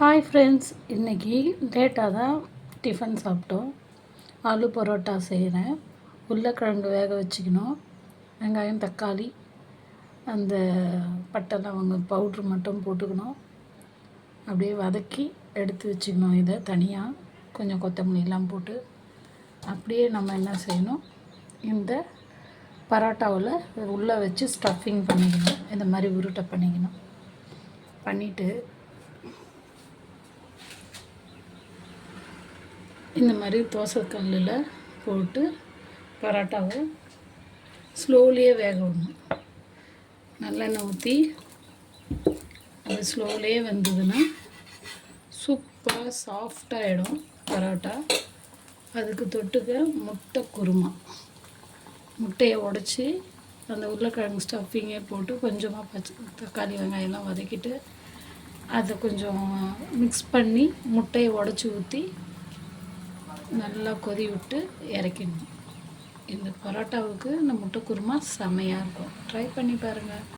Hi friends இன்றைக்கி லேட்டாக தான் டிஃபன் சாப்பிட்டோம். ஆலு பரோட்டா செய்கிறேன் உருளைக்கிழங்கு வேக வச்சுக்கணும். வெங்காயம் தக்காளி அந்த பட்டை லவங்க பவுட்ரு மட்டும் போட்டுக்கணும். அப்படியே வதக்கி எடுத்து வச்சுக்கணும். இதை தனியாக கொஞ்சம் கொத்தமல்லிலாம் போட்டு அப்படியே நம்ம என்ன செய்யணும்? இந்த பரோட்டாவில் உள்ளே வச்சு ஸ்டஃபிங் பண்ணிக்கணும். இந்த மாதிரி உருட்டை பண்ணிக்கணும். பண்ணிவிட்டு இந்த மாதிரி தோசை கல்லில் போட்டு பரோட்டாவை ஸ்லோலியே வேக விடணும். நல்லெண்ணெய் ஊற்றி அது ஸ்லோலியே வந்ததுன்னா சூப்பராக சாஃப்டாகிடும் பரோட்டா. அதுக்கு தொட்டுக்க முட்டை குருமா. முட்டையை உடச்சி அந்த உருளைக்கிழங்கு ஸ்டஃபிங்கே போட்டு கொஞ்சமாக பச்சை தக்காளி வெங்காயம்லாம் வதக்கிட்டு அதை கொஞ்சம் மிக்ஸ் பண்ணி முட்டையை உடச்சி ஊற்றி நல்லா கொதி விட்டு இறக்கிடணும். இந்த பரோட்டாவுக்கு இந்த முட்டை குருமா செமையாக இருக்கும். ட்ரை பண்ணி பாருங்கள்